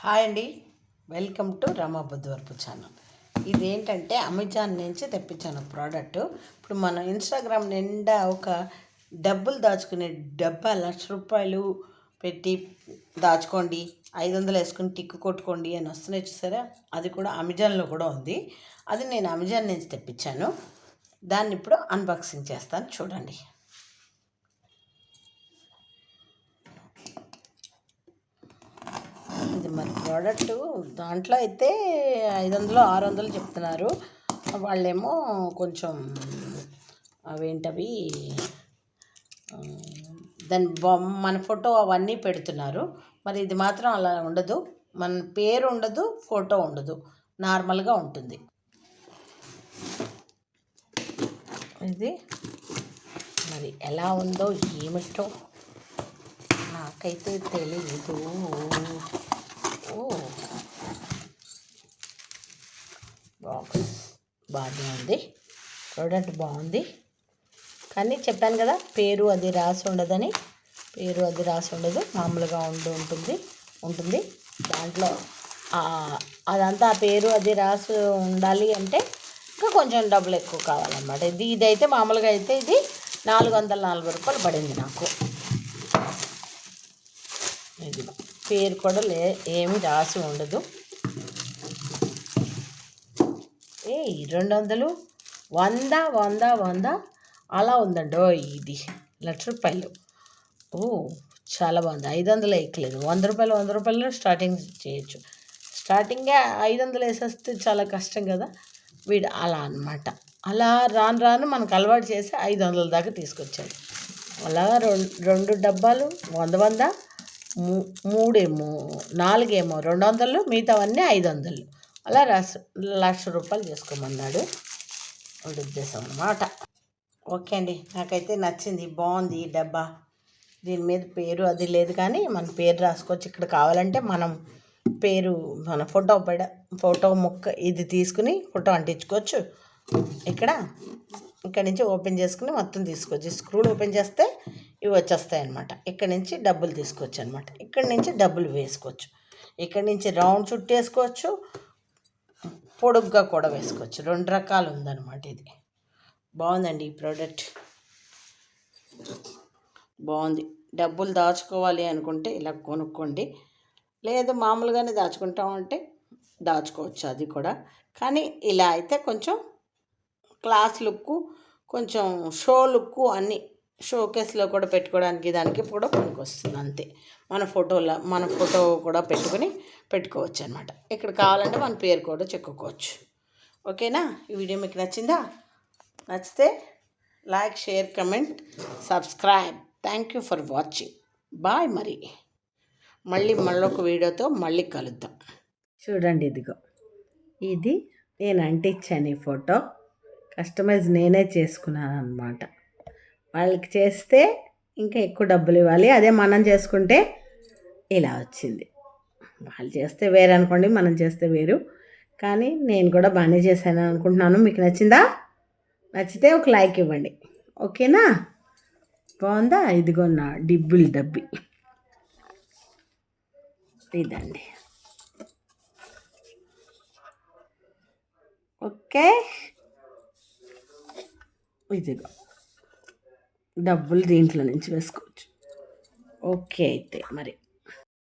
Hi అండి. Welcome to Rama Buddhivarpu channel. ఇదేంటంటే Amazon నుంచి తెప్పించాను ప్రోడక్ట్. ఇప్పుడు మనం ఇన్స్టాగ్రామ్ నిండా ఒక డబ్బులు దాచుకునే డబ్బా లక్ష రూపాయలు పెట్టి దాచుకోండి ఐదు వందలు వేసుకుని టిక్కు కొట్టుకోండి అని వస్తున్నాయి చూసారా? అది కూడా అమెజాన్లో కూడా ఉంది. అది నేను అమెజాన్ నుంచి తెప్పించాను. దాన్ని ఇప్పుడు అన్బాక్సింగ్ చేస్తాను. చూడండి. ఇది మరి. ప్రోడక్ట్ దాంట్లో అయితే ఐదు వందలు ఆరు వందలు చెప్తున్నారు. వాళ్ళేమో కొంచెం అవేంటవి? దాని బొమ్మ మన ఫోటో అవన్నీ పెడుతున్నారు. మరి ఇది మాత్రం అలా ఉండదు. మన పేరు ఉండదు ఫోటో ఉండదు. నార్మల్గా ఉంటుంది. ఇది మరి ఎలా ఉందో ఏమిటో నాకైతే తెలియదు ఓ బాక్స్ బాగానే ఉంది. ప్రోడక్ట్ బాగుంది. కానీ చెప్పాను కదా పేరు అది రాసి ఉండదని. పేరు అది రాసి ఉండదు. మామూలుగా ఉండి ఉంటుంది. ఉంటుంది. దాంట్లో అదంతా ఆ పేరు అది రాసి ఉండాలి అంటే ఇంకా కొంచెం డబ్బులు ఎక్కువ కావాలన్నమాట. ఇది ఇదైతే మామూలుగా అయితే ఇది నాలుగు వందల నలభై రూపాయలు పడింది నాకు. ఇది పేరు కూడా లే ఏమి రాసి ఉండదు. ఏ రెండు వందలు వంద వంద వంద? అలా ఉందండో. ఇది లక్ష రూపాయలు. ఓ చాలా బాగుంది. ఐదు వందలు ఎక్కలేదు. వంద రూపాయలు వంద రూపాయలు స్టార్టింగ్ చేయొచ్చు. స్టార్టింగే ఐదు వందలు వేసేస్తే చాలా కష్టం కదా. వీడు అలా అన్నమాట. అలా రాను రాను మనకు అలవాటు చేసి ఐదు వందల దాకా తీసుకొచ్చాడు. అలా రెండు రెండు డబ్బాలు వంద వంద మూ మూడేమో నాలుగేమో రెండు వందలు మిగతావన్నీ ఐదు వందలు అలా లక్ష లక్ష రూపాయలు చేసుకోమన్నాడు వాడి ఉద్దేశం అన్నమాట ఓకే అండి. నాకైతే నచ్చింది. బాగుంది ఈ డబ్బా. దీని మీద పేరు అది లేదు కానీ మన పేరు రాసుకోవచ్చు. ఇక్కడ కావాలంటే మనం పేరు మన ఫోటో పెడ ఫోటో ముక్క ఇది తీసుకుని ఫోటో అంటించుకోవచ్చు. ఇక్కడ ఇక్కడ నుంచి ఓపెన్ చేసుకుని మొత్తం తీసుకోవచ్చు. స్క్రూలు ఓపెన్ చేస్తే ఇవి వచ్చేస్తాయి అనమాట ఇక్కడ నుంచి డబ్బులు తీసుకోవచ్చు అనమాట ఇక్కడ నుంచి డబ్బులు వేసుకోవచ్చు. ఇక్కడ నుంచి రౌండ్ చుట్టేసుకోవచ్చు పొడుగ్గా కూడా వేసుకోవచ్చు. రెండు రకాలు ఉందన్నమాట ఇది. బాగుందండి ఈ ప్రోడక్ట్. బాగుంది. డబ్బులు దాచుకోవాలి అనుకుంటే ఇలా కొనుక్కోండి. లేదు మామూలుగానే దాచుకుంటామంటే దాచుకోవచ్చు అది కూడా. కానీ ఇలా అయితే కొంచెం క్లాస్ లుక్ కొంచెం షో లుక్ అన్నీ షోకేస్లో కూడా పెట్టుకోవడానికి దానికి కూడా పనికొస్తుంది అంతే. మన ఫోటోలో మన ఫోటో కూడా పెట్టుకుని పెట్టుకోవచ్చు అనమాట ఇక్కడ కావాలంటే మన పేరు కూడా చెక్కుకోవచ్చు ఓకేనా? ఈ వీడియో మీకు నచ్చిందా? నచ్చితే like share comment subscribe. Thank you for watching. Bye మరి. మళ్ళీ మళ్ళొక వీడియోతో మళ్ళీ కలుద్దాం. చూడండి ఇదిగో. ఇది నేను అంటించాను ఈ ఫోటో. కస్టమైజ్ నేనే చేసుకున్నాను అనమాట వాళ్ళకి చేస్తే ఇంకా ఎక్కువ డబ్బులు ఇవ్వాలి. అదే మనం చేసుకుంటే ఇలా వచ్చింది. వాళ్ళు చేస్తే వేరు అనుకోండి మనం చేస్తే వేరు. కానీ నేను కూడా బాగానే చేశాను అనుకుంటున్నాను. మీకు నచ్చిందా? నచ్చితే ఒక లైక్ ఇవ్వండి. ఓకేనా? బాగుందా? ఇదిగో నా డిబ్బుల్ డబ్బి. ఇదండి. ఓకే. ఇదిగో. డబ్బులు దీంట్లో నుంచి వేసుకోవచ్చు. ఓకే అయితే మరి.